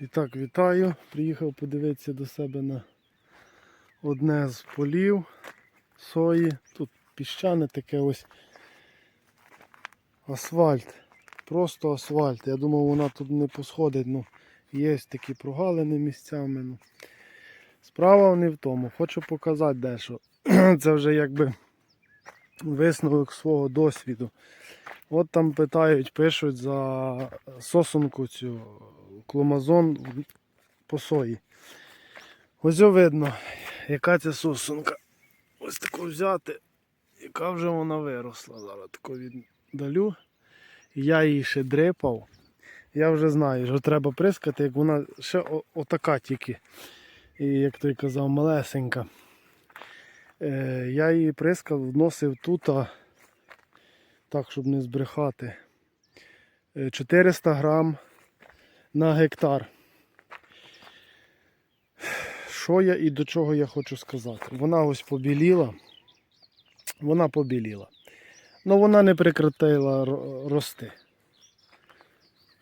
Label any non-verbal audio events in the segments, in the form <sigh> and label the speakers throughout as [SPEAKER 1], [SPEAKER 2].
[SPEAKER 1] І так, вітаю. Приїхав подивитися до себе на одне з полів сої. Тут піщане таке ось асфальт. Просто асфальт. Я думав, вона тут не посходить. Ну, є такі прогалини місцями. Ну. Справа не в тому. Хочу показати дещо. <clears throat> Це вже якби висновок свого досвіду. От там питають, пишуть за сосунку цю кломазон по сої. Ось видно, яка ця сосунка. Ось таку взяти, яка вже вона виросла. Зараз таку віддалю. Я її ще дрипав. Я вже знаю, що треба прискати, як вона ще отака тільки. І як той казав, малесенька. Е, я її прискав, вносив тут, а, так, щоб не збрехати. Е, 400 грам на гектар. Що я і до чого я хочу сказати? Вона ось побіліла. Вона побіліла. Ну вона не прекратила рости.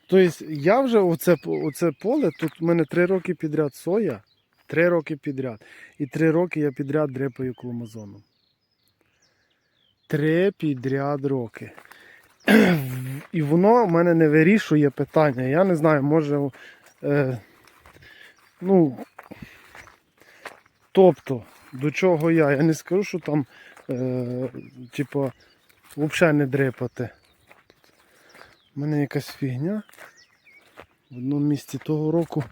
[SPEAKER 1] Тобто я вже оце, оце поле, тут в мене 3 роки підряд соя, 3 роки підряд. І 3 роки я підряд дрепаю кломазоном. Три підряд роки. І воно в мене не вирішує питання. Я не знаю, може. Е, ну, тобто, до чого я? Я не скажу, що там, е, типа, взагалі не дрипати. У мене якась фігня. В одному місці того року.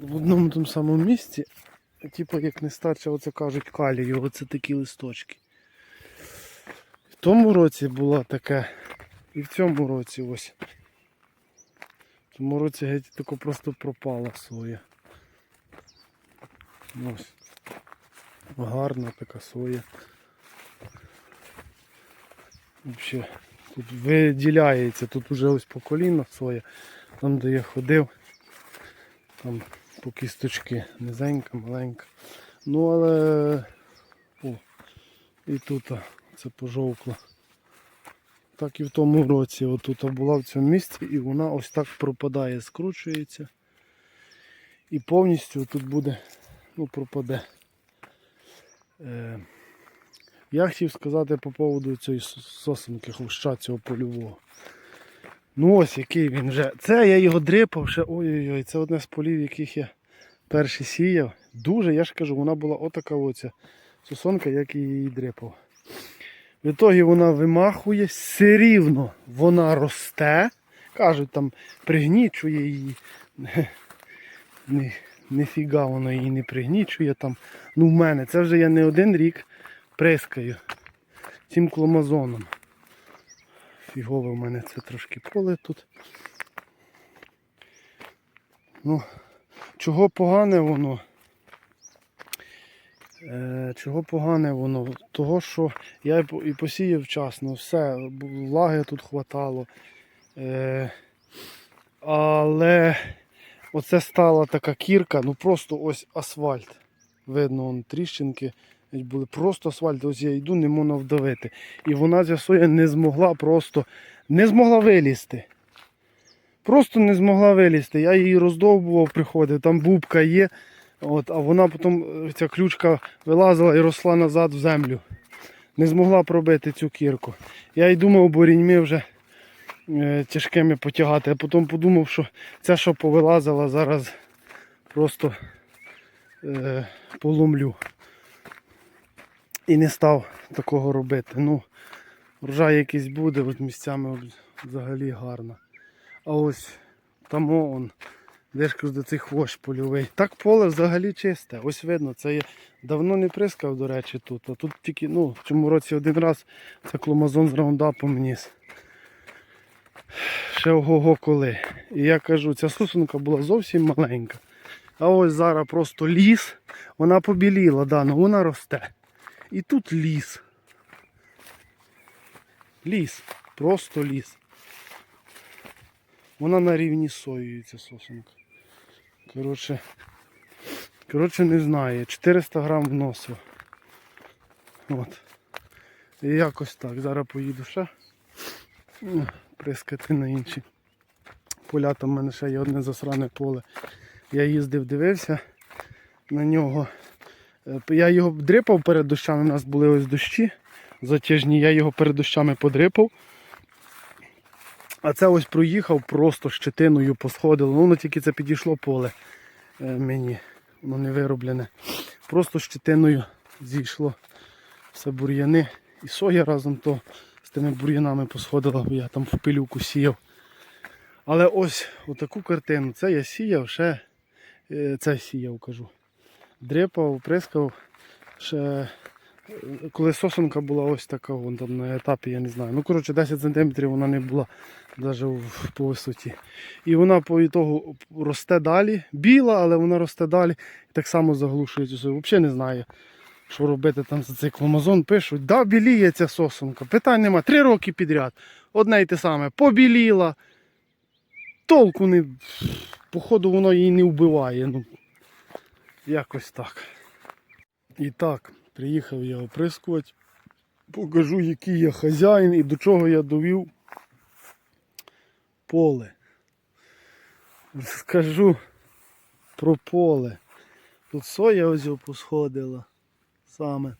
[SPEAKER 1] В одному тому самому місці, типу, як не старше, оце кажуть калію, оце такі листочки. Тому році було таке, і в цьому році ось. В цьому році геть тако просто пропала соя. Ось. Гарна така соя. Взагалі, тут виділяється, тут уже ось по коліна соя. Там, де я ходив, там по кісточки низенька, маленька. Ну але о, і тут це пожовкло. Так і в тому році отут була в цьому місці і вона ось так пропадає, скручується. І повністю тут буде, ну, пропаде. Е, я хотів сказати по поводу цієї сос- сосенки хвоща цього польового. Ну ось який він вже. Це я його дрипав ще. Ой-ой-ой, це одне з полів, яких я перший сіяв. Дуже, я ж кажу, вона була отака оця сосонка, як я її дрипав. В ітогі вона вимахує, все рівно вона росте. Кажуть, там пригнічує її. <laughs> Ні, ніфіга воно її не пригнічує там. Ну в мене це вже я не один рік прискаю цим кломазоном. Фігове в мене це трошки поле тут. Ну, чого погане воно? Е, чого погане воно? Того, що я і посіяв вчасно, все, влаги тут хватало. Е, але оце стала така кірка, ну просто ось асфальт. Видно, вон, тріщинки були просто асфальт. Ось я йду, не можна вдавити. І вона соя не змогла просто не змогла вилізти. Просто не змогла вилізти. Я її роздовбував, приходив, там бубка є. От, а вона потім, е, ця ключка вилазила і росла назад в землю. Не змогла пробити цю кірку. Я й думав, боріньми вже е, тяжкими потягати, а потім подумав, що ця, що повилазила, зараз просто е, поломлю. І не став такого робити. Ну, врожай якийсь буде, от місцями взагалі гарно. А ось там он, де ж кажу, до цих хвощ польовий. Так поле взагалі чисте. Ось видно, це я давно не прискав, до речі, тут. А тут тільки, ну, в цьому році один раз це кломазон з раундапом вніс. Ще ого-го коли. І я кажу, ця сусунка була зовсім маленька. А ось зараз просто ліс. Вона побіліла, да, ну вона росте. І тут ліс. Ліс. Просто ліс. Вона на рівні соєю ця сосенка. Коротше, коротше не знаю. 400 грам вносив. От. І якось так. Зараз поїду ще. Ну, Прискати на інші поля, там в мене ще є одне засране поле. Я їздив, дивився на нього. Е, Я його дрипав перед дощами, у нас були ось дощі затяжні, я його перед дощами подрипав. А це ось проїхав, просто щетиною посходило. Ну, воно тільки це підійшло поле е, мені, воно не вироблене. Просто щетиною зійшло все бур'яни. І соя разом то з тими бур'янами посходила, бо я там в пилюку сіяв. Але ось отаку картину. Це я сіяв ще, е, це сіяв, кажу. Дрипав, прискав. Ще, коли сосенка була ось така, вон там на етапі, я не знаю. Ну, коротше, 10 см вона не була навіть по висоті. І вона по ітогу росте далі. Біла, але вона росте далі. І так само заглушує цю сою. Взагалі не знаю, що робити там за цей кломазон. Пишуть, да, біліє ця сосенка. Питань нема. Три роки підряд. Одне й те саме. Побіліла. Толку не. Походу, воно її не вбиває. Ну, якось так. І так, приїхав я оприскувати. Покажу, який я хазяїн і до чого я довів поле. Скажу про поле. Тут соя ось посходила саме.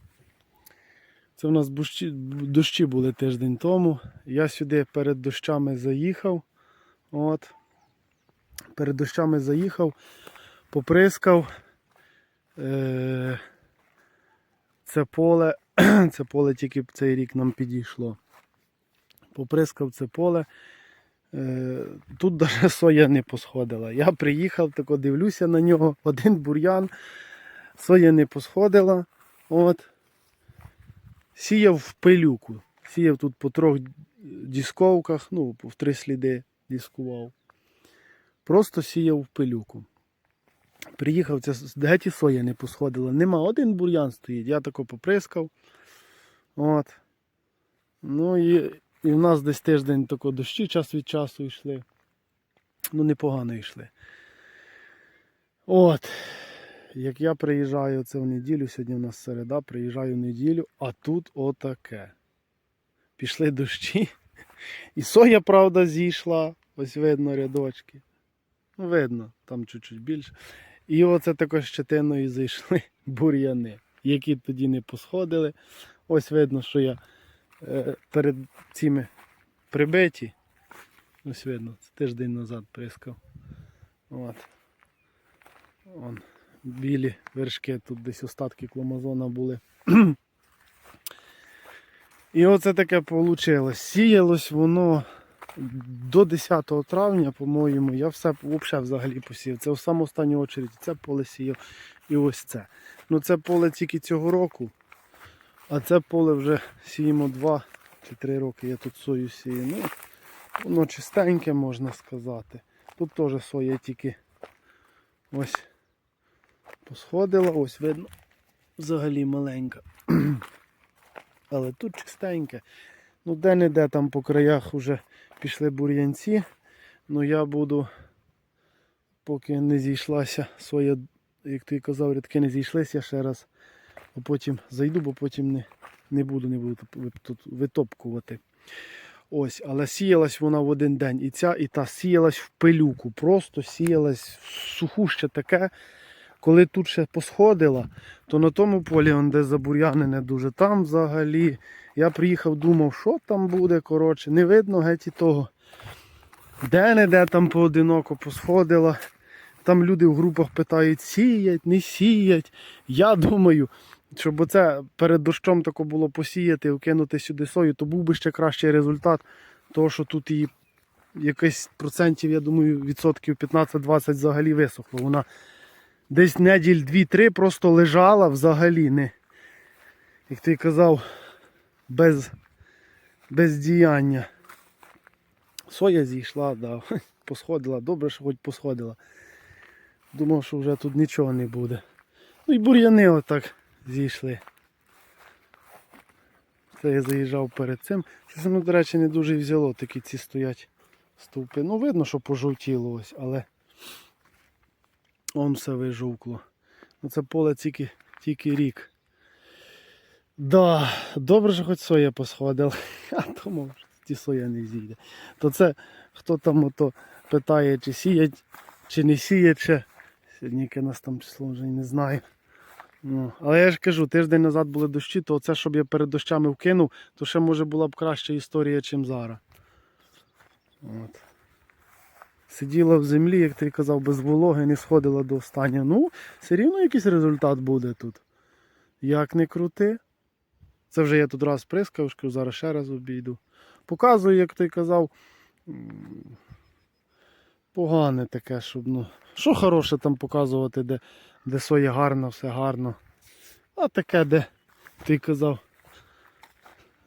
[SPEAKER 1] Це в нас дощі, дощі були тиждень тому. Я сюди перед дощами заїхав. От. Перед дощами заїхав, поприскав. Е- це поле, <clears throat> це поле тільки цей рік нам підійшло. Поприскав це поле. Е, Тут навіть <laughs> соя не посходила. Я приїхав, тако дивлюся на нього, один бур'ян, соя не посходила. От. Сіяв в пилюку. Сіяв тут по трьох дісковках, ну, в три сліди дискував. Просто сіяв в пилюку. Приїхав, це геть соя не посходила. Нема, один бур'ян стоїть. Я тако поприскав. От. Ну і, і в нас десь тиждень тако дощі час від часу йшли. Ну, непогано йшли. От. Як я приїжджаю це в неділю, сьогодні в нас середа, приїжджаю в неділю, а тут отаке. Пішли дощі. І соя, правда, зійшла. Ось видно рядочки. Ну, видно, там чуть-чуть більше. І оце також щетиною зайшли <laughs> бур'яни, які тоді не посходили. Ось видно, що я е, перед цими прибиті. Ось видно, це тиждень назад прискав. От. Вон, білі вершки, тут десь остатки кломазона були. <clears throat> І оце таке вийшло. Сіялось воно до 10 травня, по-моєму, я все взагалі взагалі посів. Це в саму останню очередь це поле сіяв і ось це. Ну це поле тільки цього року, а це поле вже сіємо 2 чи 3 роки. Я тут сою сію. Ну, воно чистеньке, можна сказати. Тут теж соя тільки ось посходила, ось видно, взагалі маленька. <clears throat> Але тут чистеньке. Ну, де-не-де там по краях вже пішли бур'янці. Ну я буду, поки не зійшлася своя, як ти казав, рядки не зійшлися, я ще раз а потім зайду, бо потім не, не буду, не буду тут- витопкувати. Ось, але сіялась вона в один день. І ця, і та сіялась в пилюку. Просто сіялась в сухуще таке. Коли тут ще посходила, то на тому полі, де забур'янене дуже, там взагалі. Я приїхав, думав, що там буде, коротше, не видно геть і того. Де-не-де там поодиноко посходила. Там люди в групах питають, сіять, не сіять. Я думаю, щоб оце перед дощом тако було посіяти, вкинути сюди сою, то був би ще кращий результат. Того, що тут її якийсь процентів, я думаю, відсотків 15-20 взагалі висохло. Вона десь неділь 2-3 просто лежала взагалі, не, як ти казав, без, без діяння. Соя зійшла, да, <laughs> посходила, добре, що хоч посходила. Думав, що вже тут нічого не буде. Ну і бур'яни отак зійшли. Це я заїжджав перед цим. Щось воно, до речі, не дуже взяло, такі ці стоять стовпи. Ну, видно, що пожовтіло ось, але он вижовкло. Ну, це поле тільки, тільки рік. Да, добре, що хоч соя посходила. Я думав, що ті соя не зійде. То це хто там ото питає, чи сіять, чи не сіять ще. Сьогодні яке нас там число вже не знаю. Ну, але я ж кажу, тиждень назад були дощі, то це, щоб я перед дощами вкинув, то ще може була б краща історія, чим зараз. От. Сиділа в землі, як ти казав, без вологи, не сходила до останнього. Ну, все рівно якийсь результат буде тут. Як не крути. Це вже я тут раз прискав, зараз ще раз обійду. Показую, як ти казав. Погане таке, щоб ну. Що хороше там показувати, де, де соя гарна, все гарно. А таке, де ти казав,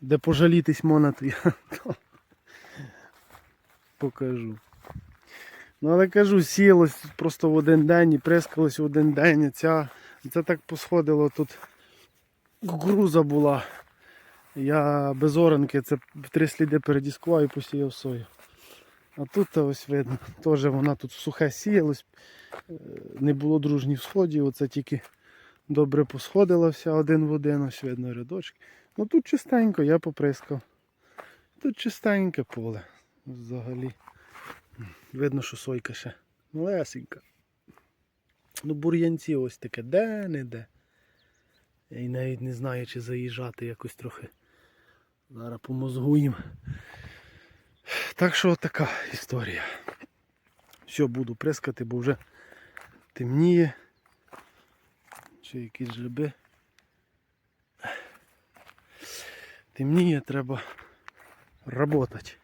[SPEAKER 1] де пожалітись можна, я <laughs> то покажу. Ну, але кажу, сілось просто в один день і прискалось в один день. Ця, це так посходило тут. Кукуруза була. Я без оранки це в три сліди передіскував і посіяв сою. А тут ось видно, теж вона тут сухе сіялось, е, не було дружніх сходів, оце тільки добре посходила вся один в один, ось видно рядочки. Ну тут чистенько, я поприскав. Тут чистеньке поле взагалі. Видно, що сойка ще малесенька. Ну, бур'янці ось таке, де не де. Я і навіть не знаю, чи заїжджати якось трохи. Зараз помозгуємо. Так що така історія. Все, буду прискати, бо вже темніє. Чи якісь жиби. Темніє, треба працювати.